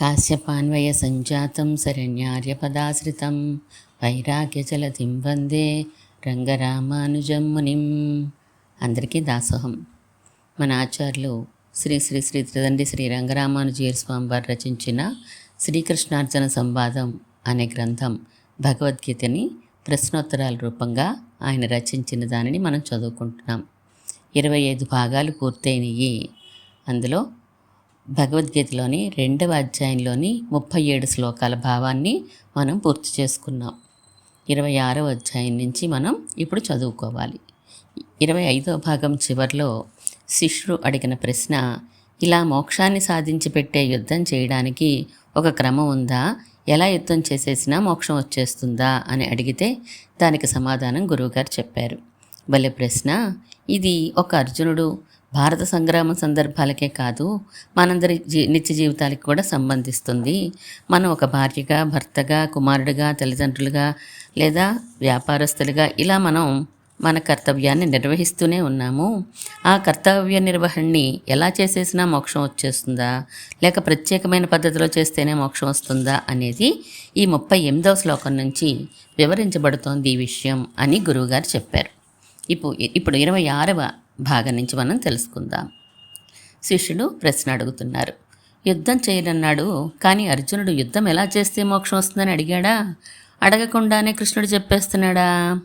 కాశ్యపాన్వయ సంజాతం శరణ్యార్యపదాశ్రితం. వైరాగ్యజలతిం వందే రంగరామానుజం మునిం. అందరికీ దాసోహం. మన ఆచార్యులు శ్రీ శ్రీ శ్రీ త్రిదండి శ్రీ రంగరామానుజీర్ స్వామి వారు రచించిన శ్రీకృష్ణార్జున సంవాదం అనే గ్రంథం భగవద్గీతని ప్రశ్నోత్తరాల రూపంగా ఆయన రచించిన దానిని మనం చదువుకుంటున్నాం. ఇరవై ఐదు భాగాలు పూర్తయినవి అందులో భగవద్గీతలోని రెండవ అధ్యాయంలోని ముప్పై ఏడు శ్లోకాల భావాన్ని మనం పూర్తి చేసుకున్నాం. ఇరవై ఆరవ అధ్యాయం నుంచి మనం ఇప్పుడు చదువుకోవాలి. ఇరవై ఐదవ భాగం చివరిలో శిష్యుడు అడిగిన ప్రశ్న ఇలా మోక్షాన్ని సాధించి పెట్టే యుద్ధం చేయడానికి ఒక క్రమం ఉందా? ఎలా యుద్ధం చేసేసినా మోక్షం వచ్చేస్తుందా? అని అడిగితే దానికి సమాధానం గురువుగారు చెప్పారు. భలే ప్రశ్న! ఇది ఒక అర్జునుడు భారత సంగ్రామం సందర్భాలకే కాదు మనందరి జీ నిత్య జీవితాలకు కూడా సంబంధిస్తుంది. మనం ఒక భార్యగా భర్తగా కుమారుడిగా తల్లిదండ్రులుగా లేదా వ్యాపారస్తులుగా ఇలా మనం మన కర్తవ్యాన్ని నిర్వహిస్తూనే ఉన్నాము. ఆ కర్తవ్య నిర్వహణని ఎలా చేసేసినా మోక్షం వచ్చేస్తుందా? లేక ప్రత్యేకమైన పద్ధతిలో చేస్తేనే మోక్షం వస్తుందా అనేది ఈ ముప్పై ఎనిమిదవ శ్లోకం నుంచి వివరించబడుతోంది ఈ విషయం అని గురువుగారు చెప్పారు. ఇప్పుడు ఇప్పుడు ఇరవై ఆరవ భాగం నుంచి మనం తెలుసుకుందాం. శిష్యుడు ప్రశ్న అడుగుతున్నారు. యుద్ధం చేయనన్నాడు కానీ అర్జునుడు యుద్ధం ఎలా చేస్తే మోక్షం వస్తుందని అడిగాడా? అడగకుండానే కృష్ణుడు చెప్పేస్తున్నాడా?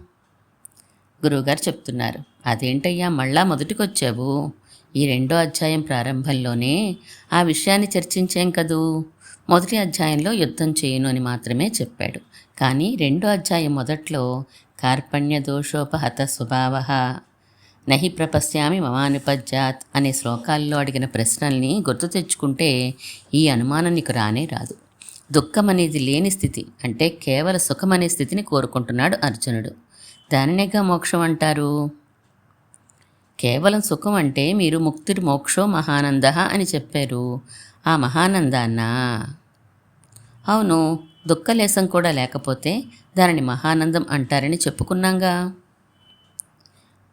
గురువుగారు చెప్తున్నారు. అదేంటయ్యా మళ్ళా మొదటికొచ్చావు. ఈ రెండో అధ్యాయం ప్రారంభంలోనే ఆ విషయాన్ని చర్చించాం కదూ? మొదటి అధ్యాయంలో యుద్ధం చేయను అని మాత్రమే చెప్పాడు. కానీ రెండో అధ్యాయం మొదట్లో కార్పణ్య దోషోపహత స్వభావ నహి ప్రపశ్యామి మమానుపజ్జాత్ అనే శ్లోకాల్లో అడిగిన ప్రశ్నల్ని గుర్తు తెచ్చుకుంటే ఈ అనుమానం నీకు రానే రాదు. దుఃఖం అనేది లేని స్థితి అంటే కేవల సుఖం అనే స్థితిని కోరుకుంటున్నాడు అర్జునుడు. దానినేగా మోక్షం అంటారు? కేవలం సుఖం అంటే మీరు ముక్తిర్ మోక్షో మహానంద అని చెప్పారు. ఆ మహానందాన్నా? అవును దుఃఖలేశం కూడా లేకపోతే దానిని మహానందం అంటారని చెప్పుకున్నాంగా.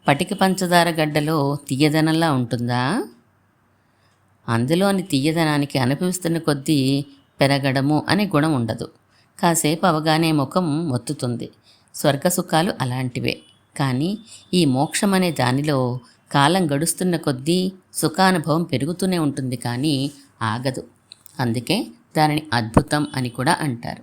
పటిక పంచదార గడ్డలో తీయదనంలా ఉంటుందా? అందులోని తీయదనానికి అనుభవిస్తున్న కొద్దీ పెరగడము అనే గుణం ఉండదు. కాసేపు అవగానే ముఖం మొత్తుతుంది. స్వర్గసుఖాలు అలాంటివే. కానీ ఈ మోక్షం అనే దానిలో కాలం గడుస్తున్న కొద్దీ సుఖానుభవం పెరుగుతూనే ఉంటుంది కానీ ఆగదు. అందుకే దానిని అద్భుతం అని కూడా అంటారు.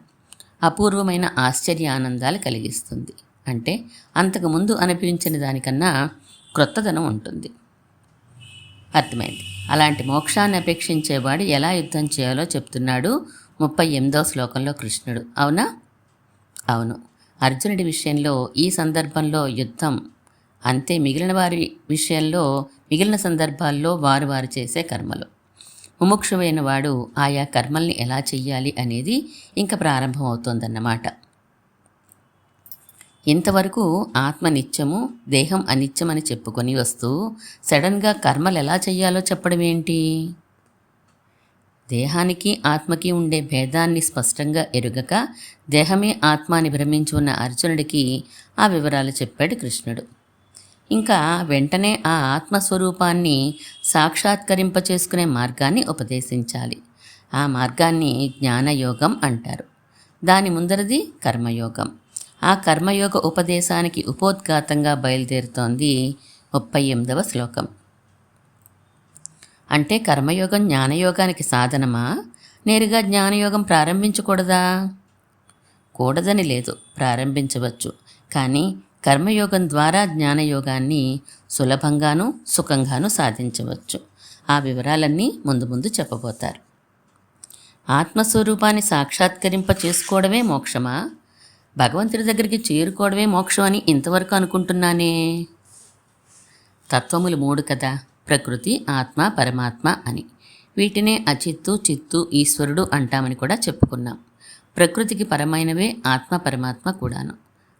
అపూర్వమైన ఆశ్చర్య ఆనందాలు కలిగిస్తుంది. అంటే అంతకుముందు అనిపించిన దానికన్నా క్రొత్తదనం ఉంటుంది. అర్థమైంది. అలాంటి మోక్షాన్ని అపేక్షించేవాడు ఎలా యుద్ధం చేయాలో చెప్తున్నాడు ముప్పై ఎనిమిదవ శ్లోకంలో కృష్ణుడు. అవునా? అవును. అర్జునుడి విషయంలో ఈ సందర్భంలో యుద్ధం అంతే మిగిలిన వారి విషయంలో మిగిలిన సందర్భాల్లో వారు వారు చేసే కర్మలు. ముముక్షువైన వాడు ఆయా కర్మల్ని ఎలా చెయ్యాలి అనేది ఇంకా ప్రారంభమవుతోందన్నమాట. ఇంతవరకు ఆత్మ నిత్యము దేహం అనిత్యం అని చెప్పుకొని వస్తూ సడన్గా కర్మలు ఎలా చెయ్యాలో చెప్పడం ఏంటి? దేహానికి ఆత్మకి ఉండే భేదాన్ని స్పష్టంగా ఎరుగక దేహమే ఆత్మ అని భ్రమించి ఉన్న అర్జునుడికి ఆ వివరాలు చెప్పాడు కృష్ణుడు. ఇంకా వెంటనే ఆ ఆత్మస్వరూపాన్ని సాక్షాత్కరింప చేసుకునే మార్గాన్ని ఉపదేశించాలి. ఆ మార్గాన్ని జ్ఞానయోగం అంటారు. దాని ముందరది కర్మయోగం. ఆ కర్మయోగ ఉపదేశానికి ఉపోద్ఘాతంగా బయలుదేరుతోంది ముప్పై ఎనిమిదవ శ్లోకం. అంటే కర్మయోగం జ్ఞానయోగానికి సాధనమా? నేరుగా జ్ఞానయోగం ప్రారంభించకూడదా? కూడదని లేదు ప్రారంభించవచ్చు. కానీ కర్మయోగం ద్వారా జ్ఞానయోగాన్ని సులభంగాను సుఖంగాను సాధించవచ్చు. ఆ వివరాలన్నీ ముందు ముందు చెప్పబోతారు. ఆత్మస్వరూపాన్ని సాక్షాత్కరింప చేసుకోవడమే మోక్షమా? భగవంతుడి దగ్గరికి చేరుకోవడమే మోక్షం అని ఇంతవరకు అనుకుంటున్నానే. తత్వములు మూడు కదా ప్రకృతి ఆత్మ పరమాత్మ అని. వీటినే అచిత్తు చిత్తు ఈశ్వరుడు అంటామని కూడా చెప్పుకున్నాం. ప్రకృతికి పరమైనవే ఆత్మ పరమాత్మ కూడాను.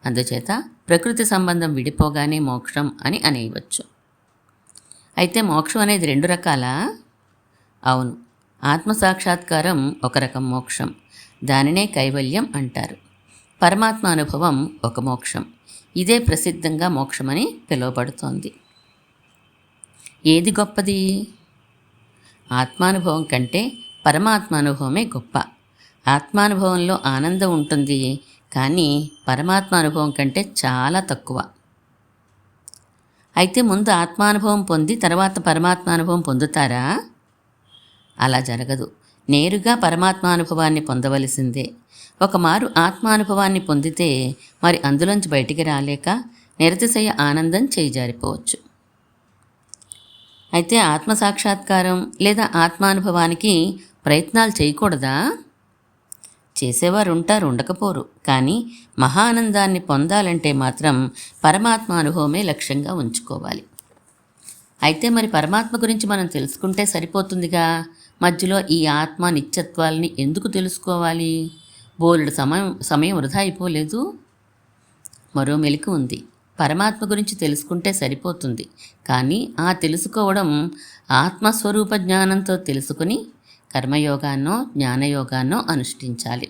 అందుచేత ప్రకృతి సంబంధం విడిపోగానే మోక్షం అని అనేయవచ్చు. అయితే మోక్షం అనేది రెండు రకాల? అవును. ఆత్మ సాక్షాత్కారం ఒక రకం మోక్షం. దానినే కైవల్యం అంటారు. పరమాత్మ అనుభవం ఒక మోక్షం. ఇదే ప్రసిద్ధంగా మోక్షమని పిలువబడుతోంది. ఏది గొప్పది? ఆత్మానుభవం కంటే పరమాత్మానుభవమే గొప్ప. ఆత్మానుభవంలో ఆనందం ఉంటుంది కానీ పరమాత్మానుభవం కంటే చాలా తక్కువ. అయితే ముందు ఆత్మానుభవం పొంది తర్వాత పరమాత్మానుభవం పొందుతారా? అలా జరగదు. నేరుగా పరమాత్మానుభవాన్ని పొందవలసిందే. ఒకమారు ఆత్మానుభవాన్ని పొందితే మరి అందులోంచి బయటికి రాలేక నిరతిశయ ఆనందం చేజారిపోవచ్చు. అయితే ఆత్మ సాక్షాత్కారం లేదా ఆత్మానుభవానికి ప్రయత్నాలు చేయకూడదా? చేసేవారు ఉంటారు ఉండకపోరు. కానీ మహానందాన్ని పొందాలంటే మాత్రం పరమాత్మ అనుభవమే లక్ష్యంగా ఉంచుకోవాలి. అయితే మరి పరమాత్మ గురించి మనం తెలుసుకుంటే సరిపోతుందిగా? మధ్యలో ఈ ఆత్మ నిత్యత్వాలని ఎందుకు తెలుసుకోవాలి? బోలుడు సమయం సమయం వృధా అయిపోలేదు. మరో మెలకు ఉంది. పరమాత్మ గురించి తెలుసుకుంటే సరిపోతుంది. కానీ ఆ తెలుసుకోవడం ఆత్మస్వరూప జ్ఞానంతో తెలుసుకుని కర్మయోగాన్నో జ్ఞానయోగాన్నో అనుష్ఠించాలి.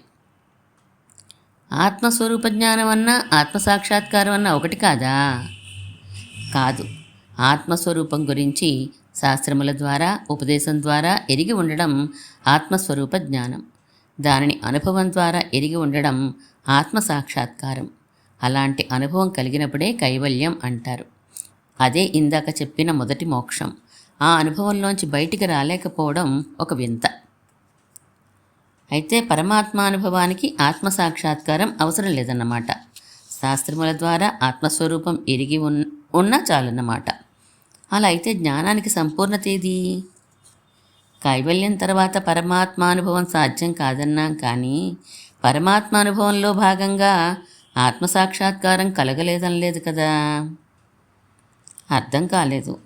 ఆత్మస్వరూప జ్ఞానం అన్నా ఆత్మసాక్షాత్కారం అన్నా ఒకటి కాదా? కాదు. ఆత్మస్వరూపం గురించి శాస్త్రముల ద్వారా ఉపదేశం ద్వారా ఎరిగి ఉండడం ఆత్మస్వరూప జ్ఞానం. దానిని అనుభవం ద్వారా ఎరిగి ఉండడం ఆత్మసాక్షాత్కారం. అలాంటి అనుభవం కలిగినప్పుడే కైవల్యం అంటారు. అదే ఇందాక చెప్పిన మొదటి మోక్షం. ఆ అనుభవంలోంచి బయటికి రాలేకపోవడం ఒక వింత. అయితే పరమాత్మానుభవానికి ఆత్మసాక్షాత్కారం అవసరం లేదన్నమాట. శాస్త్రముల ద్వారా ఆత్మస్వరూపం ఎరిగి ఉన్ ఉన్నా చాలన్నమాట. అలా అయితే జ్ఞానానికి సంపూర్ణత ఏది కైవల్యం తర్వాత పరమాత్మానుభవం సాధ్యం కాదన్నాం కానీ పరమాత్మానుభవంలో భాగంగా ఆత్మసాక్షాత్కారం కలగలేదనలేదు కదా? అర్థం కాలేదు.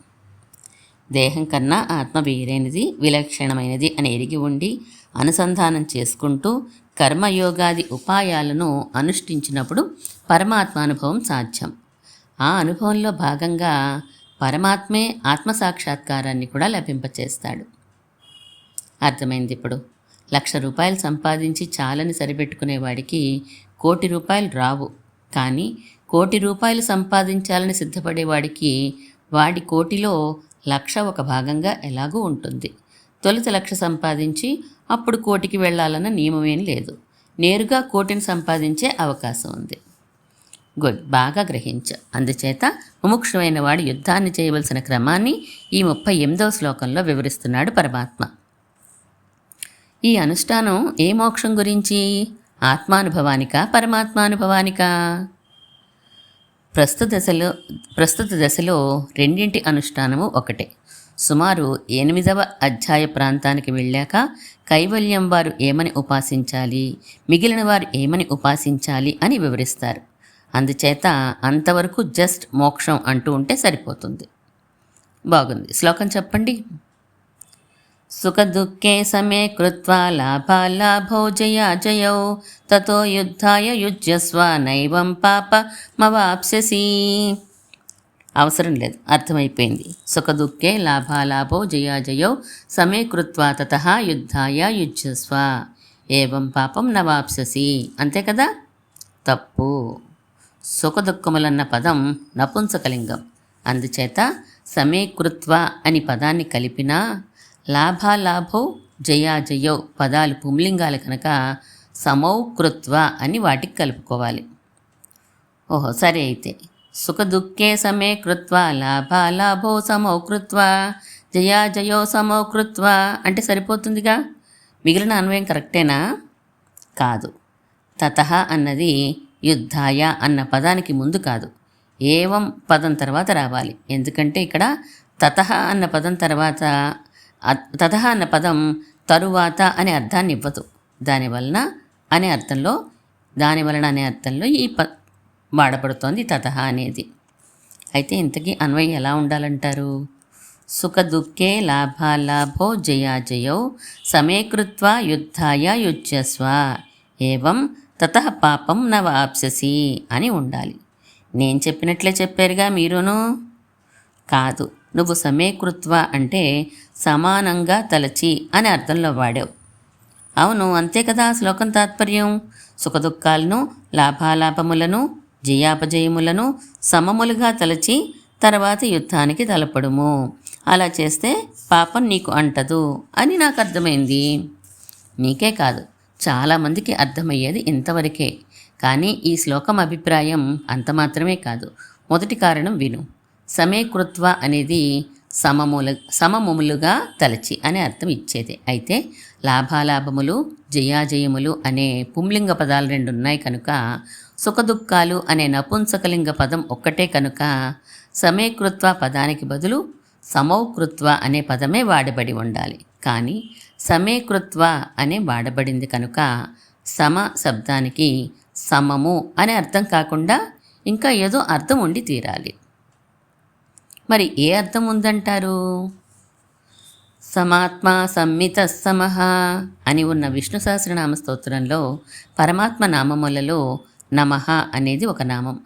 దేహం కన్నా ఆత్మ వేరైనది విలక్షణమైనది అని ఎరిగి ఉండి అనుసంధానం చేసుకుంటూ కర్మయోగాది ఉపాయాలను అనుష్ఠించినప్పుడు పరమాత్మానుభవం సాధ్యం. ఆ అనుభవంలో భాగంగా పరమాత్మే ఆత్మసాక్షాత్కారాన్ని కూడా లభింపచేస్తాడు. అర్థమైంది ఇప్పుడు. లక్ష రూపాయలు సంపాదించి చాలని సరిపెట్టుకునేవాడికి కోటి రూపాయలు రావు. కానీ కోటి రూపాయలు సంపాదించాలని సిద్ధపడేవాడికి వాడి కోటిలో లక్ష ఒక భాగంగా ఎలాగూ ఉంటుంది. తొలుత లక్ష సంపాదించి అప్పుడు కోటికి వెళ్ళాలన్న నియమమేం లేదు. నేరుగా కోటిని సంపాదించే అవకాశం ఉంది. గుడ్. బాగా గ్రహించ. అందుచేత ముముక్షువైన వాడు యుద్ధాన్ని చేయవలసిన క్రమాన్ని ఈ ముప్పై ఎనిమిదవ శ్లోకంలో వివరిస్తున్నాడు పరమాత్మ. ఈ అనుష్ఠానం ఏ మోక్షం గురించి? ఆత్మానుభవానిక? పరమాత్మానుభవానికా? ప్రస్తుత దశలో ప్రస్తుత దశలో రెండింటి అనుష్ఠానము ఒకటే. సుమారు ఎనిమిదవ అధ్యాయ ప్రాంతానికి వెళ్ళాక కైవల్యం వారు ఏమని ఉపాసించాలి? మిగిలిన వారు ఏమని ఉపాసించాలి అని వివరిస్తారు. అందుచేత అంతవరకు జస్ట్ మోక్షం అంటూ ఉంటే సరిపోతుంది. బాగుంది. శ్లోకం చెప్పండి. సుఖదుఃఖే సమే కృత్వా లాభాలాభో జయా జయౌ. తతో యుద్ధాయ యుజ్యస్వ నైవం పాపమవాప్స్యసి అవసరం లేదు అర్థమైపోయింది. సుఖదుఃఖే లాభాలాభో జయాజయో సమే కృత్వా తత యుద్ధాయ యుజ్యస్వ. ఏవం పాపం నవాప్స్యసి. అంతే కదా? తప్పు. సుఖదుఖములన్న పదం నపుంసకలింగం. అందుచేత సమీకృత్వ అని పదాన్ని కలిపినా లాభాలాభో జయాజయో పదాలు పుంలింగాలు కనుక సమౌకృత్వ అని వాటికి కలుపుకోవాలి. ఓహో సరే అయితే. సుఖదుఃఖే సమే కృత్వ లాభాలాభో సమౌకృత్వ జయాజయో సమౌకృత్వ అంటే సరిపోతుందిగా? మిగిలిన అన్వయం కరెక్టేనా? కాదు. తత అన్నది యుద్ధాయ అన్న పదానికి ముందు కాదు. ఏవం పదం తర్వాత రావాలి. ఎందుకంటే ఇక్కడ తత అన్న పదం తర్వాత తథ అన్న పదం తరువాత అనే అర్థాన్ని ఇవ్వదు. దానివలన అనే అర్థంలో దాని వలన అనే అర్థంలో ఈ ప వాడబడుతోంది తత అనేది. అయితే ఇంతకీ అన్వయం ఎలా ఉండాలంటారు? సుఖ దుఃఖే లాభాలాభో జయాజయౌ సమేకృత్వ యుద్ధాయ యుజ్యస్వ ఏవం తత పాపం నవాప్ససి అని ఉండాలి. నేను చెప్పినట్లే చెప్పారుగా మీరును? కాదు. నువ్వు సమేకృత్వ అంటే సమానంగా తలచి అని అర్థంలో వాడావు. అవును అంతే కదా శ్లోకం తాత్పర్యం? సుఖదుఖాలను లాభాలాభములను జయాపజయములను సమములుగా తలచి తర్వాత యుద్ధానికి తలపడుము. అలా చేస్తే పాపం నీకు అంటదు అని నాకు అర్థమైంది. నీకే కాదు చాలామందికి అర్థమయ్యేది ఇంతవరకే. కానీ ఈ శ్లోకం అభిప్రాయం అంత మాత్రమే కాదు. మొదటి కారణం విను. సమయకృత్వ అనేది సమములు సమములుగా తలచి అనే అర్థం ఇచ్చేది. అయితే లాభాలాభములు జయాజయములు అనే పుంలింగ పదాలు రెండు ఉన్నాయి కనుక సుఖదుఖాలు అనే నపుంసకలింగ పదం ఒక్కటే కనుక సమీకృత్వ పదానికి బదులు సమౌకృత్వ అనే పదమే వాడబడి ఉండాలి. కానీ సమీకృత్వ అనే వాడబడింది కనుక సమ శబ్దానికి సమము అనే అర్థం కాకుండా ఇంకా ఏదో అర్థం ఉండి తీరాలి. మరి ఏ అర్థం ఉందంటారు? సమాత్మ సమ్మిత సమహ అని ఉన్న విష్ణు సహస్రనామ స్తోత్రంలో పరమాత్మ నామములలో నమః అనేది ఒక నామం.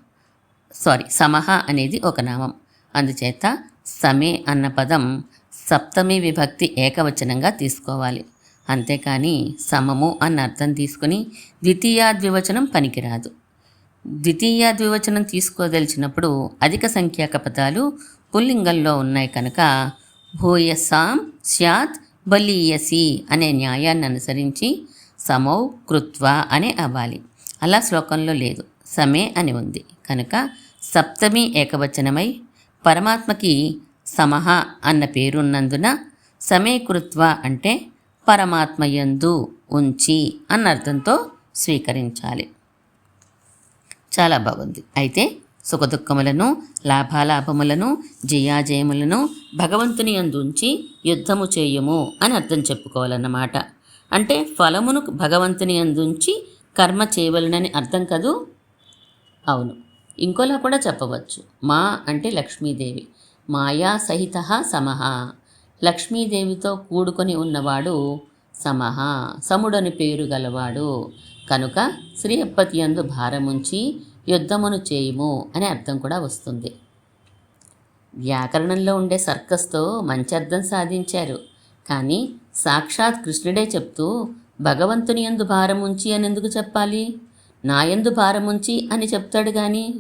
సారీ సమహ అనేది ఒక నామం. అందుచేత సమే అన్న పదం సప్తమి విభక్తి ఏకవచనంగా తీసుకోవాలి. అంతేకాని సమము అన్న అర్థం తీసుకుని ద్వితీయ ద్వివచనం పనికిరాదు. ద్వితీయ ద్వివచనం తీసుకోదలిచినప్పుడు అధిక సంఖ్యాక పదాలు పుల్లింగంలో ఉన్నాయి కనుక భూయసాం స్యాత్ బలీయసి అనే న్యాయాన్ని అనుసరించి సమౌ కృత్వ అనే అవ్వాలి. అలా శ్లోకంలో లేదు. సమే అని ఉంది. కనుక సప్తమి ఏకవచనమై పరమాత్మకి సమహ అన్న పేరున్నందున సమీకృత్వ అంటే పరమాత్మయందు ఉంచి అన్న అర్థంతో స్వీకరించాలి. చాలా బాగుంది. అయితే సుఖదుఖములను లాభాలాభములను జయాజయములను భగవంతుని అందుంచి యుద్ధము చేయము అని అర్థం చెప్పుకోవాలన్నమాట. అంటే ఫలమును భగవంతుని అందుంచి కర్మ చేయవలనని అర్థం కదూ? అవును. ఇంకోలా కూడా చెప్పవచ్చు. మా అంటే లక్ష్మీదేవి. మాయా సహిత సమహ లక్ష్మీదేవితో కూడుకొని ఉన్నవాడు సమహ సముడని పేరు గలవాడు. కనుక శ్రీ అప్పతి యందు భారముంచి యుద్ధమును చేయుము అనే అర్థం కూడా వస్తుంది. వ్యాకరణంలో ఉండే సర్కస్తో మంచి అర్థం సాధించారు. కానీ సాక్షాత్ కృష్ణుడే చెప్తూ భగవంతుని ఎందు భారముంచి అని ఎందుకు చెప్పాలి? నా ఎందు భారముంచి అని చెప్తాడు కానీ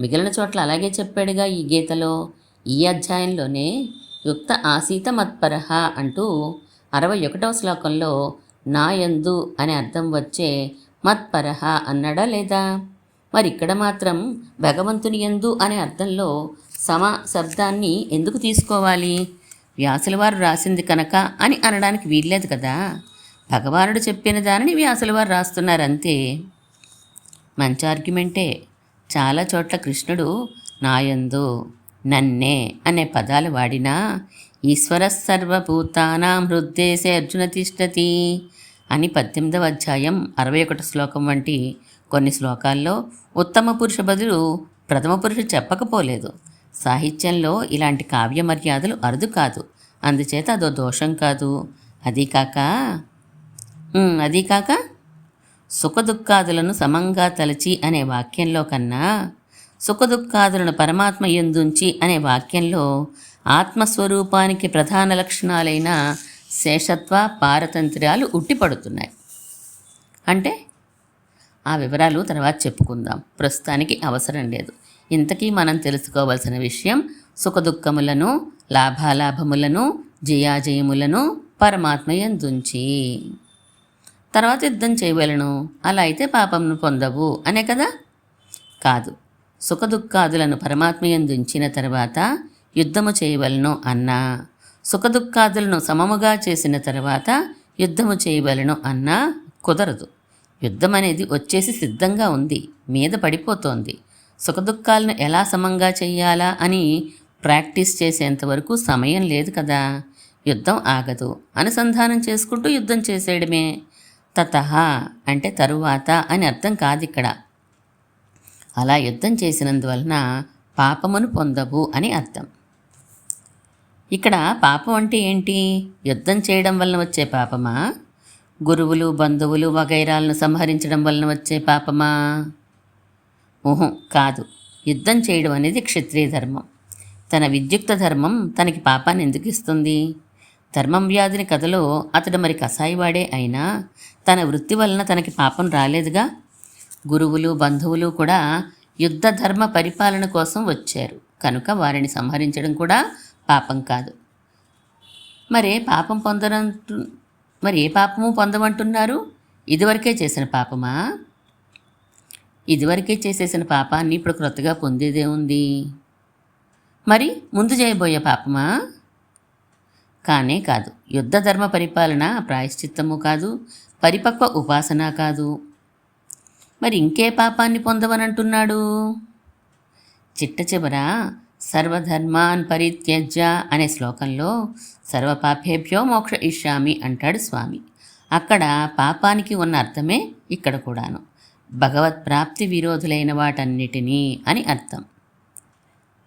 మిగిలిన చోట్ల అలాగే చెప్పాడుగా ఈ గీతలో. ఈ అధ్యాయంలోనే యుక్త ఆసీత మత్పరహ అంటూ అరవై ఒకటవ శ్లోకంలో నా ఎందు అనే అర్థం వచ్చే మత్పరహ అన్నాడా లేదా? మరి ఇక్కడ మాత్రం భగవంతుని యందు అనే అర్థంలో సమ శబ్దాన్ని ఎందుకు తీసుకోవాలి? వ్యాసులవారు రాసింది కనుక అని అనడానికి వీల్లేదు కదా. భగవానుడు చెప్పిన దానిని వ్యాసులవారు రాస్తున్నారంతే. రాస్తున్నారు అంతే మంచి ఆర్గ్యుమెంటే. చాలా చోట్ల కృష్ణుడు నాయందు నన్నే అనే పదాలు వాడినా ఈశ్వర సర్వభూతానాం హృద్దేశే అర్జున తిష్టతి అని పద్దెనిమిదవ అధ్యాయం అరవై ఒకటి శ్లోకం వంటి కొన్ని శ్లోకాల్లో ఉత్తమ పురుష బదులు ప్రథమ పురుషుడు చెప్పకపోలేదు. సాహిత్యంలో ఇలాంటి కావ్య మర్యాదలు అరుదు కాదు. అందుచేత అదో దోషం కాదు. అదీ కాక అదీ కాక సుఖదుఖాదులను సమంగా తలచి అనే వాక్యంలో కన్నా సుఖదుఖాదులను పరమాత్మ ఎందుంచి అనే వాక్యంలో ఆత్మస్వరూపానికి ప్రధాన లక్షణాలైన శేషత్వ పారతంత్ర్యాలు ఉట్టిపడుతున్నాయి. అంటే ఆ వివరాలు తర్వాత చెప్పుకుందాం. ప్రస్తుతానికి అవసరం లేదు. ఇంతకీ మనం తెలుసుకోవలసిన విషయం సుఖదుఖములను లాభాలాభములను జయాజయములను పరమాత్మయందుంచి తర్వాత యుద్ధం చేయవలను. అలా అయితే పాపంను పొందవు. అనే కదా? కాదు. సుఖదుఖాదులను పరమాత్మయందుంచిన తర్వాత యుద్ధము చేయవలను అన్నా. సుఖదుఖాదులను సమముగా చేసిన తర్వాత యుద్ధము చేయవలను అన్నా కుదరదు. యుద్ధం అనేది వచ్చేసి సిద్ధంగా ఉంది మీద పడిపోతోంది. సుఖదుఖాలను ఎలా సమంగా చెయ్యాలా అని ప్రాక్టీస్ చేసేంత వరకు సమయం లేదు కదా. యుద్ధం ఆగదు అనుసంధానం చేసుకుంటూ యుద్ధం చేసేయడమే. తత అంటే తరువాత అని అర్థం కాదు ఇక్కడ అలా యుద్ధం చేసినందువలన పాపమును పొందవు అని అర్థం. ఇక్కడ పాపం అంటే ఏంటి? యుద్ధం చేయడం వలన వచ్చే పాపమా? గురువులు బంధువులు వగైరాలను సంహరించడం వలన వచ్చే పాపమా? ఊహం కాదు. యుద్ధం చేయడం అనేది క్షత్రియ ధర్మం. తన విద్యుక్త ధర్మం తనకి పాపాన్ని ఎందుకు ఇస్తుంది? ధర్మం వ్యాధిని కథలో అతడు మరి కసాయివాడే అయినా తన వృత్తి వలన తనకి పాపం రాలేదుగా? గురువులు బంధువులు కూడా యుద్ధ ధర్మ పరిపాలన కోసం వచ్చారు. కనుక వారిని సంహరించడం కూడా పాపం కాదు. మరే పాపం పొందడం మరి ఏ పాపము పొందమంటున్నారు? ఇదివరకే చేసిన పాపమా? ఇదివరకే చేసేసిన పాపాన్ని ఇప్పుడు క్రొత్తగా పొందేదే ఉంది. మరి ముందు చేయబోయే పాపమా? కానే కాదు. యుద్ధ ధర్మ పరిపాలన ప్రాయశ్చిత్తము కాదు. పరిపక్వ ఉపాసన కాదు. మరి ఇంకే పాపాన్ని పొందవనంటున్నాడు చిట్ట చివర సర్వధర్మాన్ పరిత్యజ్య అనే శ్లోకంలో సర్వపాపేభ్యో మోక్ష ఇష్యామి అంటాడు స్వామి. అక్కడ పాపానికి ఉన్న అర్థమే ఇక్కడ కూడాను. భగవత్ ప్రాప్తి విరోధులైన వాటన్నిటినీ అని అర్థం.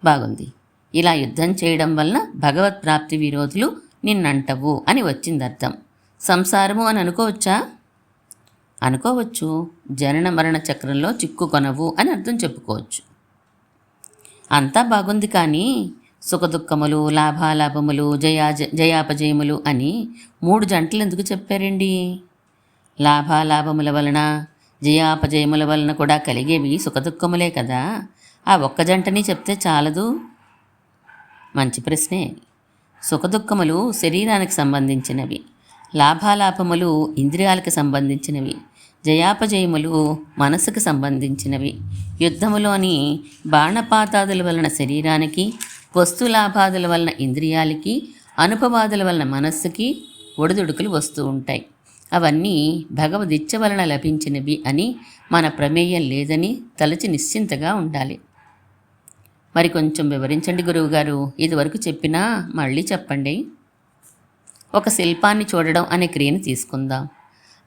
బాగుంది. ఇలా యుద్ధం చేయడం వలన భగవత్ ప్రాప్తి విరోధులు నిన్నంటవు అని వచ్చింది అర్థం సంసారము అని అనుకోవచ్చా? అనుకోవచ్చు. జనన మరణ చక్రంలో చిక్కుకొనవు అని అర్థం చెప్పుకోవచ్చు. అంతా బాగుంది కానీ సుఖదుఖములు లాభాలాభములు జయా జయాపజయములు అని మూడు జంటలు ఎందుకు చెప్పారండి? లాభాలాభముల వలన జయాపజయముల వలన కూడా కలిగేవి సుఖదుఖములే కదా. ఆ ఒక్క జంటని చెప్తే చాలదు? మంచి ప్రశ్నే. సుఖదుఖములు శరీరానికి సంబంధించినవి లాభాలాభములు ఇంద్రియాలకు సంబంధించినవి జయాపజయములు మనసుకు సంబంధించినవి. యుద్ధములోని బాణపాతాదుల వలన శరీరానికి వస్తులాభాదుల వలన ఇంద్రియాలకి అనుపవాదుల వలన మనస్సుకి ఒడిదుడుకులు వస్తూ ఉంటాయి. అవన్నీ భగవదిచ్చ వలన లభించినవి అని మన ప్రమేయం లేదని తలచి నిశ్చింతగా ఉండాలి. మరి కొంచెం వివరించండి గురువుగారు ఇదివరకు చెప్పినా మళ్ళీ చెప్పండి. ఒక శిల్పాన్ని చూడడం అనే క్రియను తీసుకుందాం.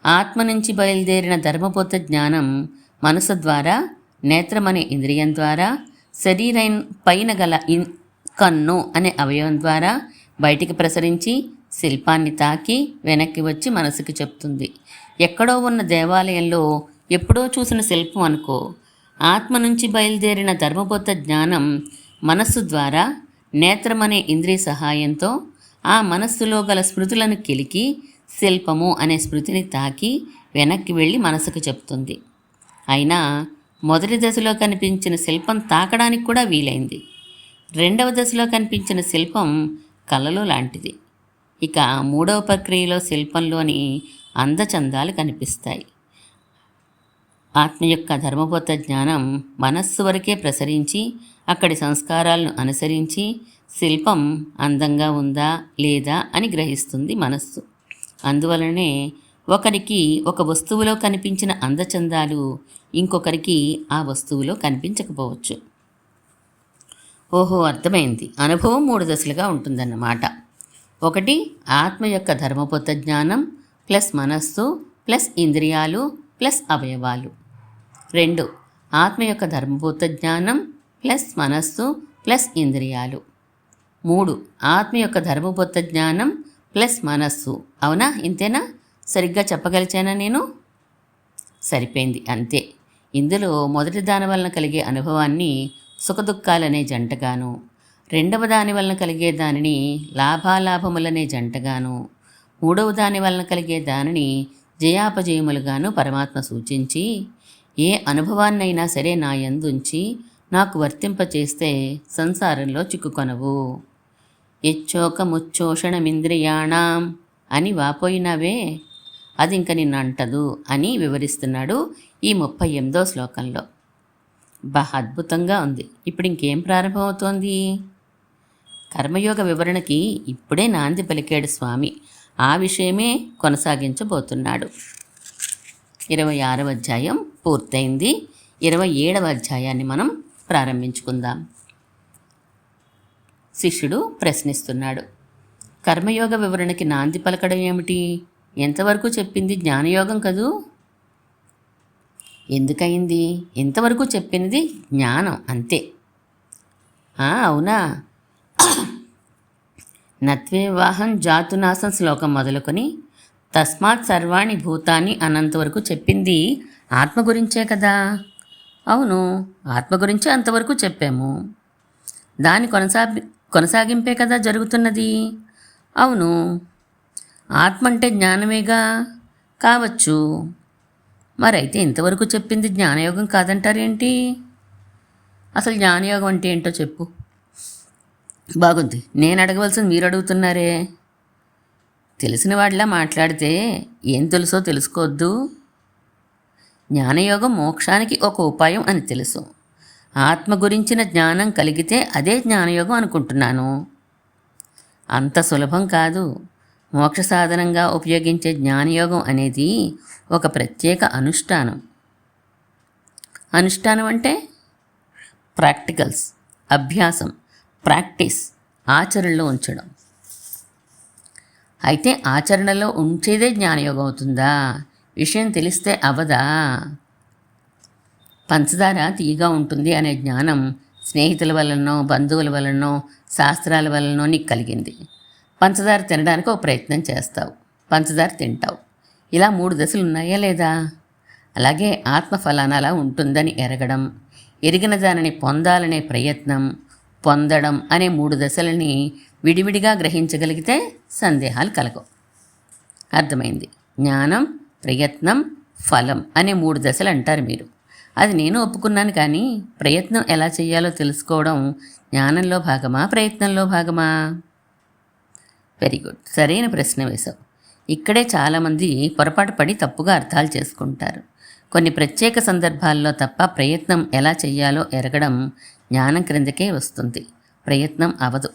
ఆత్మ నుంచి బయలుదేరిన ధర్మబోధ జ్ఞానం మనసు ద్వారా నేత్రమనే ఇంద్రియం ద్వారా శరీరం పైన గల ఇన్ కన్ను అనే అవయవం ద్వారా బయటికి ప్రసరించి శిల్పాన్ని తాకి వెనక్కి వచ్చి మనసుకి చెప్తుంది. ఎక్కడో ఉన్న దేవాలయంలో ఎప్పుడో చూసిన శిల్పం అనుకో ఆత్మ నుంచి బయలుదేరిన ధర్మబోధ జ్ఞానం మనస్సు ద్వారా నేత్రమనే ఇంద్రియ సహాయంతో ఆ మనస్సులో గల స్మృతులను కిలికి శిల్పము అనే స్మృతిని తాకి వెనక్కి వెళ్ళి మనసుకు చెప్తుంది. అయినా మొదటి దశలో కనిపించిన శిల్పం తాకడానికి కూడా వీలైంది. రెండవ దశలో కనిపించిన శిల్పం కలలో లాంటిది. ఇక మూడవ ప్రక్రియలో శిల్పంలోని అందచందాలు కనిపిస్తాయి. ఆత్మ యొక్క ధర్మబోధ జ్ఞానం మనస్సు వరకే ప్రసరించి అక్కడి సంస్కారాలను అనుసరించి శిల్పం అందంగా ఉందా లేదా అని గ్రహిస్తుంది మనస్సు. అందువలనే ఒకరికి ఒక వస్తువులో కనిపించిన అందచందాలు ఇంకొకరికి ఆ వస్తువులో కనిపించకపోవచ్చు. ఓహో అర్థమైంది. అనుభవం మూడు దశలుగా ఉంటుందన్నమాట. ఒకటి ఆత్మ యొక్క ధర్మబోధ జ్ఞానం ప్లస్ మనస్సు ప్లస్ ఇంద్రియాలు ప్లస్ అవయవాలు. రెండు ఆత్మ యొక్క ధర్మభూత జ్ఞానం ప్లస్ మనస్సు ప్లస్ ఇంద్రియాలు. మూడు ఆత్మ యొక్క ధర్మభూత జ్ఞానం ప్లస్ మనస్సు. అవునా? ఇంతేనా? సరిగ్గా చెప్పగలిచానా నేను? సరిపోయింది. అంతే. ఇందులో మొదటి దాని వలన కలిగే అనుభవాన్ని సుఖదుఖాలనే జంటగాను రెండవ దాని వలన కలిగే దానిని లాభాలాభములనే జంటగాను మూడవ దాని వలన కలిగే దానిని జయాపజయములుగాను పరమాత్మ సూచించి ఏ అనుభవాన్నైనా సరే నా యందుంచి నాకు వర్తింపచేస్తే సంసారంలో చిక్కుకొనవు. ఇచ్చోకముచ్చోషణమింద్రియాణం అని వాపోయినవే? అది ఇంక నిన్ను అంటదు అని వివరిస్తున్నాడు ఈ ముప్పై ఎనిమిదో శ్లోకంలో. బా అద్భుతంగా ఉంది. ఇప్పుడు ఇంకేం ప్రారంభమవుతోంది? కర్మయోగ వివరణకి ఇప్పుడే నాంది పలికాడు స్వామి. ఆ విషయమే కొనసాగించబోతున్నాడు. ఇరవై ఆరవ అధ్యాయం పూర్తయింది. ఇరవై ఏడవ అధ్యాయాన్ని మనం ప్రారంభించుకుందాం. శిష్యుడు ప్రశ్నిస్తున్నాడు. కర్మయోగ వివరణకి నాంది పలకడం ఏమిటి? ఎంతవరకు చెప్పింది జ్ఞానయోగం కదూ? ఎందుకయింది? ఇంతవరకు చెప్పినది జ్ఞానం అంతే. అవునా? నత్వేవాహం జాతునాసం శ్లోకం మొదలుకొని తస్మాత్ సర్వాణి భూతాన్ని అన్నంతవరకు చెప్పింది ఆత్మ గురించే కదా? అవును ఆత్మ గురించే అంతవరకు చెప్పాము. దాని కొనసాగి కొనసాగింపే కదా జరుగుతున్నది? అవును. ఆత్మ అంటే జ్ఞానమేగా కావచ్చు. మరైతే ఇంతవరకు చెప్పింది జ్ఞానయోగం కాదంటారేంటి? అసలు జ్ఞానయోగం అంటే ఏంటో చెప్పు. బాగుంది. నేను అడగవలసింది మీరు అడుగుతున్నారే. తెలిసిన వాడిలా మాట్లాడితే ఏం తెలుసో తెలుసుకోవద్దు. జ్ఞానయోగం మోక్షానికి ఒక ఉపాయం అని తెలుసు. ఆత్మ గురించిన జ్ఞానం కలిగితే అదే జ్ఞానయోగం అనుకుంటున్నాను. అంత సులభం కాదు. మోక్ష సాధనంగా ఉపయోగించే జ్ఞానయోగం అనేది ఒక ప్రత్యేక అనుష్ఠానం. అనుష్ఠానం అంటే ప్రాక్టికల్స్ అభ్యాసం ప్రాక్టీస్ ఆచరణలో ఉంచడం. అయితే ఆచరణలో ఉంచేదే జ్ఞానయోగం అవుతుందా? విషయం తెలిస్తే అవదా? పంచదార తీయగా ఉంటుంది అనే జ్ఞానం స్నేహితుల వలనో బంధువుల వలనో శాస్త్రాల వలనో నీకు కలిగింది. పంచదార తినడానికి ఒక ప్రయత్నం చేస్తావు. పంచదార తింటావు. ఇలా మూడు దశలు ఉన్నాయా లేదా? అలాగే ఆత్మ ఫలాన అలా ఉంటుందని ఎరగడం ఎరిగిన దానిని పొందాలనే ప్రయత్నం పొందడం అనే మూడు దశలని విడివిడిగా గ్రహించగలిగితే సందేహాలు కలగవు. అర్థమైంది. జ్ఞానం ప్రయత్నం ఫలం అనే మూడు దశలు అంటారు మీరు. అది నేను ఒప్పుకున్నాను కానీ ప్రయత్నం ఎలా చేయాలో తెలుసుకోవడం జ్ఞానంలో భాగమా ప్రయత్నంలో భాగమా? వెరీ గుడ్ సరైన ప్రశ్న వేశావు. ఇక్కడే చాలామంది పొరపాటు పడి తప్పుగా అర్థాలు చేసుకుంటారు. కొన్ని ప్రత్యేక సందర్భాల్లో తప్ప ప్రయత్నం ఎలా చేయాలో ఎరగడం జ్ఞానం క్రిందకే వస్తుంది. ప్రయత్నం అవదు.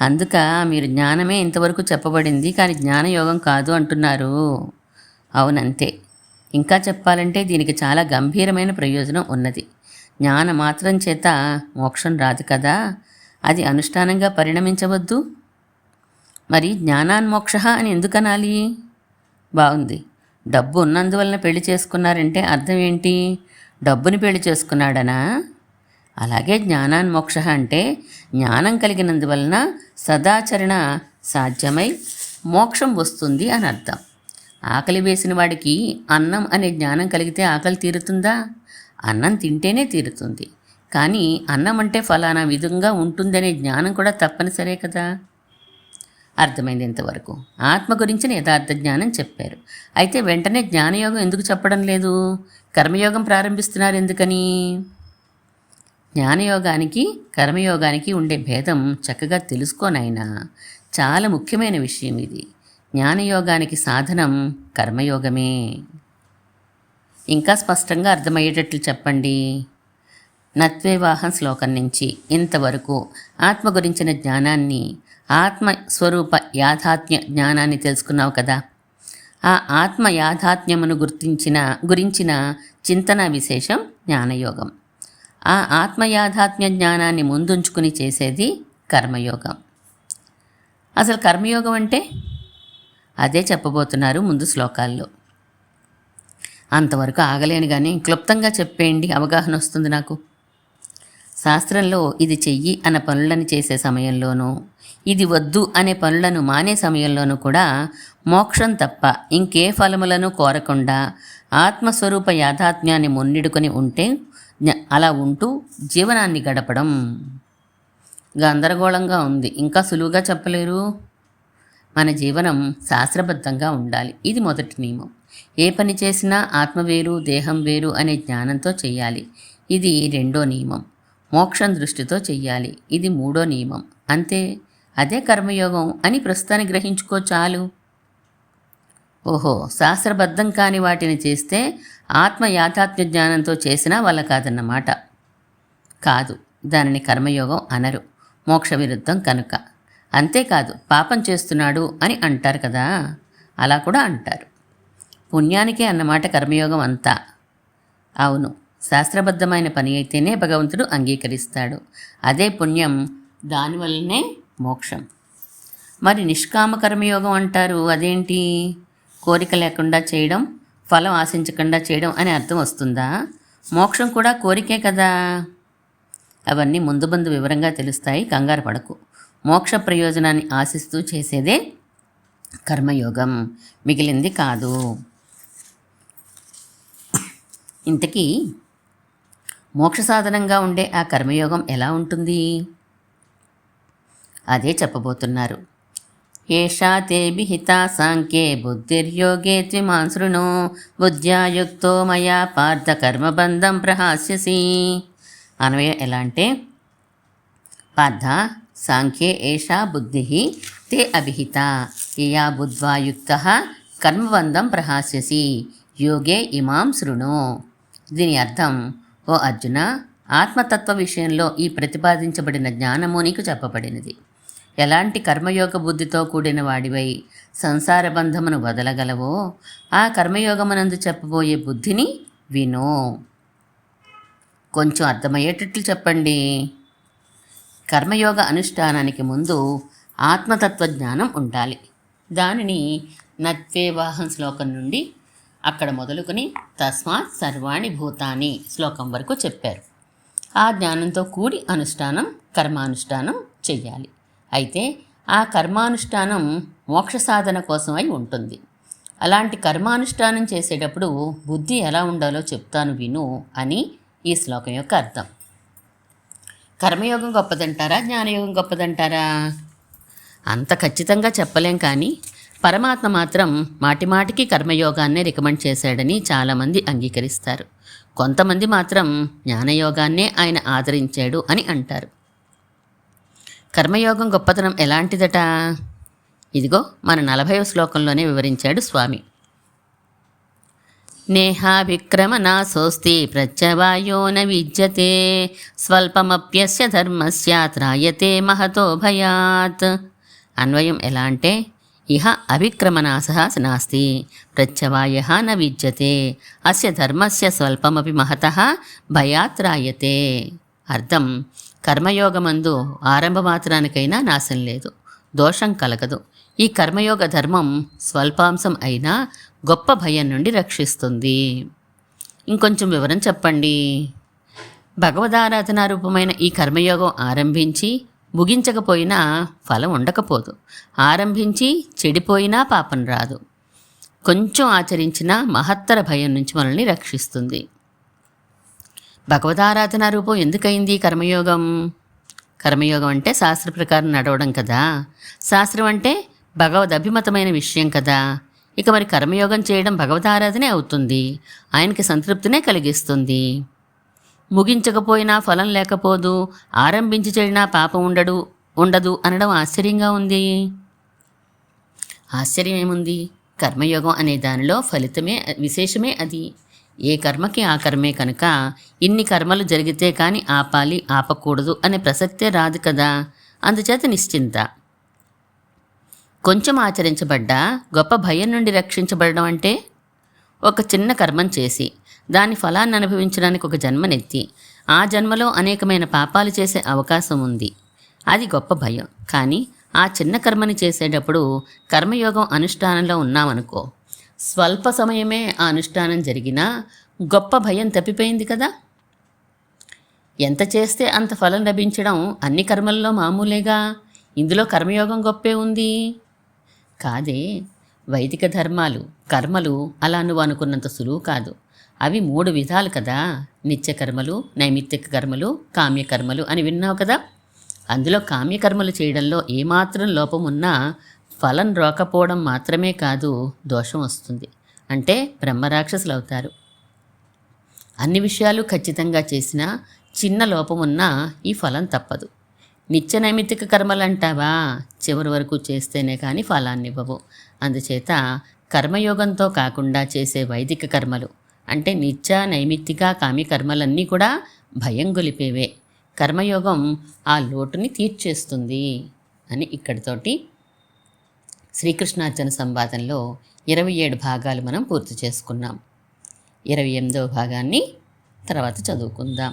అందుక మీరు జ్ఞానమే ఇంతవరకు చెప్పబడింది కానీ జ్ఞానయోగం కాదు అంటున్నారు. అవునంతే. ఇంకా చెప్పాలంటే దీనికి చాలా గంభీరమైన ప్రయోజనం ఉన్నది. జ్ఞాన మాత్రం చేత మోక్షం రాదు కదా? అది అనుష్ఠానంగా పరిణమించవద్దు? మరి జ్ఞానాన్మోక్ష అని ఎందుకు అనాలి బాగుంది. డబ్బు ఉన్నందువలన పెళ్ళి చేసుకున్నారంటే అర్థం ఏంటి? డబ్బుని పెళ్ళి చేసుకున్నాడనా? అలాగే జ్ఞానాన్మోక్ష అంటే జ్ఞానం కలిగినందువలన సదాచరణ సాధ్యమై మోక్షం వస్తుంది అని అర్థం ఆకలి వేసిన వాడికి అన్నం అనే జ్ఞానం కలిగితే ఆకలి తీరుతుందా? అన్నం తింటేనే తీరుతుంది. కానీ అన్నం అంటే ఫలానా విధంగా ఉంటుందనే జ్ఞానం కూడా తప్పనిసరే కదా? అర్థమైంది ఇంతవరకు. ఆత్మ గురించిన యథార్థ జ్ఞానం చెప్పారు. అయితే వెంటనే జ్ఞానయోగం ఎందుకు చెప్పడం లేదు? కర్మయోగం ప్రారంభిస్తున్నారు ఎందుకని? జ్ఞానయోగానికి కర్మయోగానికి ఉండే భేదం చక్కగా తెలుసుకోనైనా చాలా ముఖ్యమైన విషయం ఇది. జ్ఞానయోగానికి సాధనం కర్మయోగమే. ఇంకా స్పష్టంగా అర్థమయ్యేటట్లు చెప్పండి. నత్వేవాహం శ్లోకం నుంచి ఇంతవరకు ఆత్మ గురించిన జ్ఞానాన్ని ఆత్మ స్వరూప యాథాత్మ్య జ్ఞానాన్ని తెలుసుకున్నావు కదా. ఆ ఆత్మ యాథాత్మ్యమును గుర్తించిన గురించిన చింతన విశేషం జ్ఞానయోగం. ఆ ఆత్మ యాథాత్మ్య జ్ఞానాన్ని ముందుంచుకుని చేసేది కర్మయోగం. అసలు కర్మయోగం అంటే అదే చెప్పబోతున్నారు ముందు శ్లోకాల్లో. అంతవరకు ఆగలేను కానీ క్లుప్తంగా చెప్పేయండి అవగాహన వస్తుంది నాకు. శాస్త్రంలో ఇది చెయ్యి అన్న పనులను చేసే సమయంలోనూ ఇది వద్దు అనే పనులను మానే సమయంలోనూ కూడా మోక్షం తప్ప ఇంకే ఫలములను కోరకుండా ఆత్మస్వరూప యాథాత్మ్యాన్ని మున్నిడుకొని ఉంటే అలా ఉంటూ జీవనాన్ని గడపడం. గందరగోళంగా ఉంది. ఇంకా సులువుగా చెప్పలేరు. మన జీవనం శాస్త్రబద్ధంగా ఉండాలి. ఇది మొదటి నియమం. ఏ పని చేసినా ఆత్మ వేరు దేహం వేరు అనే జ్ఞానంతో చెయ్యాలి ఇది రెండో నియమం. మోక్షం దృష్టితో చెయ్యాలి. ఇది మూడో నియమం. అంతే. అదే కర్మయోగం అని ప్రస్తుతాన్ని గ్రహించుకో చాలు. ఓహో శాస్త్రబద్ధం కాని వాటిని చేస్తే ఆత్మ యాథాత్మ్య జ్ఞానంతో చేసినా వాళ్ళ కాదన్నమాట. కాదు. దానిని కర్మయోగం అనరు. మోక్ష విరుద్ధం కనుక. అంతేకాదు పాపం చేస్తున్నాడు అని అంటారు కదా అలా కూడా అంటారు. పుణ్యానికే అన్నమాట కర్మయోగం అంతా. అవును శాస్త్రబద్ధమైన పని అయితేనే భగవంతుడు అంగీకరిస్తాడు. అదే పుణ్యం దానివల్లనే మోక్షం. మరి నిష్కామ కర్మయోగం అంటారు అదేంటి? కోరిక లేకుండా చేయడం ఫలం ఆశించకుండా చేయడం అని అర్థం వస్తుందా? మోక్షం కూడా కోరికే కదా. అవన్నీ ముందు ముందు వివరంగా తెలుస్తాయి కంగారు పడకు. మోక్ష ప్రయోజనాన్ని ఆశిస్తూ చేసేదే కర్మయోగం. మిగిలింది కాదు. ఇంతకీ మోక్ష సాధనంగా ఉండే ఆ కర్మయోగం ఎలా ఉంటుంది? అదే చెప్పబోతున్నారు. ఏషా తే సాంకే సాంఖ్యే బుద్ధిర్యోగే త్విమాంసృణు బుద్ధ్యాయుక్తో మయా పార్థ కర్మబంధం ప్రహాస్యసి. అన్వయం ఎలా అంటే పార్థ సాంఖ్యే ఏషా బుద్ధి తే అభిహిత. యయా బుద్ధ్వా యుక్త కర్మబంధం ప్రహాస్యసి. యోగే ఇమాం శృణు. దీని అర్థం ఓ అర్జున ఆత్మతత్వ విషయంలో ఈ ప్రతిపాదించబడిన జ్ఞానము నీకు చెప్పబడినది. ఎలాంటి కర్మయోగ బుద్ధితో కూడిన వాడివై సంసార బంధమును వదలగలవో ఆ కర్మయోగమునందు చెప్పబోయే బుద్ధిని విను. కొంచెం అర్థమయ్యేటట్లు చెప్పండి. కర్మయోగ అనుష్ఠానానికి ముందు ఆత్మతత్వ జ్ఞానం ఉండాలి. దానిని నత్వేవాహం శ్లోకం నుండి అక్కడ మొదలుకొని తస్మాత్ సర్వాణి భూతాని శ్లోకం వరకు చెప్పారు. ఆ జ్ఞానంతో కూడి అనుష్ఠానం కర్మానుష్ఠానం చెయ్యాలి. అయితే ఆ కర్మానుష్ఠానం మోక్ష సాధన కోసమై ఉంటుంది. అలాంటి కర్మానుష్ఠానం చేసేటప్పుడు బుద్ధి ఎలా ఉండాలో చెప్తాను విను అని ఈ శ్లోకం యొక్క అర్థం. కర్మయోగం గొప్పదంటారా జ్ఞానయోగం గొప్పదంటారా? అంత ఖచ్చితంగా చెప్పలేం కానీ పరమాత్మ మాత్రం మాటిమాటికి కర్మయోగాన్నే రికమెండ్ చేశాడని చాలామంది అంగీకరిస్తారు. కొంతమంది మాత్రం జ్ఞానయోగాన్నే ఆయన ఆదరించాడు అని అంటారు. కర్మయోగం గొప్పతనం ఎలాంటిదట? ఇదిగో మన నలభైవ శ్లోకంలోనే వివరించాడు స్వామి. నేహాభిక్రమనాశోస్తి ప్రత్యవాయో న విద్యతే. స్వల్పమప్యస్య ధర్మస్య త్రాయతే మహతో భయాత్. అన్వయం ఎలా అంటే ఇహ అభిక్రమనాశ నాస్తి ప్రత్యవాయ న విద్యతే. అస్య ధర్మస్య స్వల్పమపి మహత భయాత్ రాయతే. అర్థం కర్మయోగమందు ఆరంభమాత్రానికైనా నాశం లేదు దోషం కలగదు. ఈ కర్మయోగ ధర్మం స్వల్పాంశం అయినా గొప్ప భయం నుండి రక్షిస్తుంది. ఇంకొంచెం వివరం చెప్పండి. భగవదారాధన రూపమైన ఈ కర్మయోగం ఆరంభించి ముగించకపోయినా ఫలం ఉండకపోదు. ఆరంభించి చెడిపోయినా పాపం రాదు. కొంచెం ఆచరించిన మహత్తర భయం నుంచి మనల్ని రక్షిస్తుంది. భగవదారాధన రూపం ఎందుకైంది కర్మయోగం? కర్మయోగం అంటే శాస్త్ర ప్రకారం నడవడం కదా. శాస్త్రం అంటే భగవద్ అభిమతమైన విషయం కదా. ఇక మరి కర్మయోగం చేయడం భగవతారాధనే అవుతుంది. ఆయనకి సంతృప్తినే కలిగిస్తుంది. ముగించకపోయినా ఫలం లేకపోదు ఆరంభించి చెడినా పాపం ఉండడు ఉండదు అనడం ఆశ్చర్యంగా ఉంది. ఆశ్చర్యం ఏముంది? కర్మయోగం అనే దానిలో ఫలితమే విశేషమే అది. ఏ కర్మకి ఆ కర్మే కనుక ఇన్ని కర్మలు జరిగితే కానీ ఆపాలి ఆపకూడదు అనే ప్రసక్తే రాదు కదా. అందుచేత నిశ్చింత. కొంచెం ఆచరించబడ్డా గొప్ప భయం నుండి రక్షించబడడం అంటే? ఒక చిన్న కర్మం చేసి దాని ఫలాన్ని అనుభవించడానికి ఒక జన్మనెత్తి ఆ జన్మలో అనేకమైన పాపాలు చేసే అవకాశం ఉంది. అది గొప్ప భయం. కానీ ఆ చిన్న కర్మని చేసేటప్పుడు కర్మయోగం అనుష్ఠానంలో ఉన్నామనుకో స్వల్ప సమయమే ఆ అనుష్ఠానం జరిగినా గొప్ప భయం తప్పిపోయింది కదా? ఎంత చేస్తే అంత ఫలం లభించడం అన్ని కర్మల్లో మామూలేగా? ఇందులో కర్మయోగం గొప్పే ఉంది. కాదే వైదిక ధర్మాలు కర్మలు అలా నువ్వు అనుకున్నంత సులువు కాదు. అవి మూడు విధాలు కదా. నిత్య కర్మలు నైమిత్తిక కర్మలు కామ్యకర్మలు అని విన్నావు కదా. అందులో కామ్యకర్మలు చేయడంలో ఏమాత్రం లోపం ఉన్నా ఫలం రాకపోవడం మాత్రమే కాదు దోషం వస్తుంది. అంటే బ్రహ్మరాక్షసులు అవుతారు. అన్ని విషయాలు ఖచ్చితంగా చేసినా చిన్న లోపం ఉన్నా ఈ ఫలం తప్పదు. నిత్య నైమిత్తిక కర్మలంటావా? చివరి వరకు చేస్తేనే కానీ ఫలాన్ని ఇవ్వవు అందుచేత కర్మయోగంతో కాకుండా చేసే వైదిక కర్మలు అంటే నిత్య నైమిత్తిక కామి కర్మలన్నీ కూడా భయం గొలిపేవే కర్మయోగం ఆ లోటుని తీర్చేస్తుంది అని ఇక్కడితోటి శ్రీకృష్ణార్జున సంవాదంలో ఇరవై ఏడు భాగాలు మనం పూర్తి చేసుకున్నాం. ఇరవై ఎనిమిదవ భాగాన్ని తర్వాత చదువుకుందాం.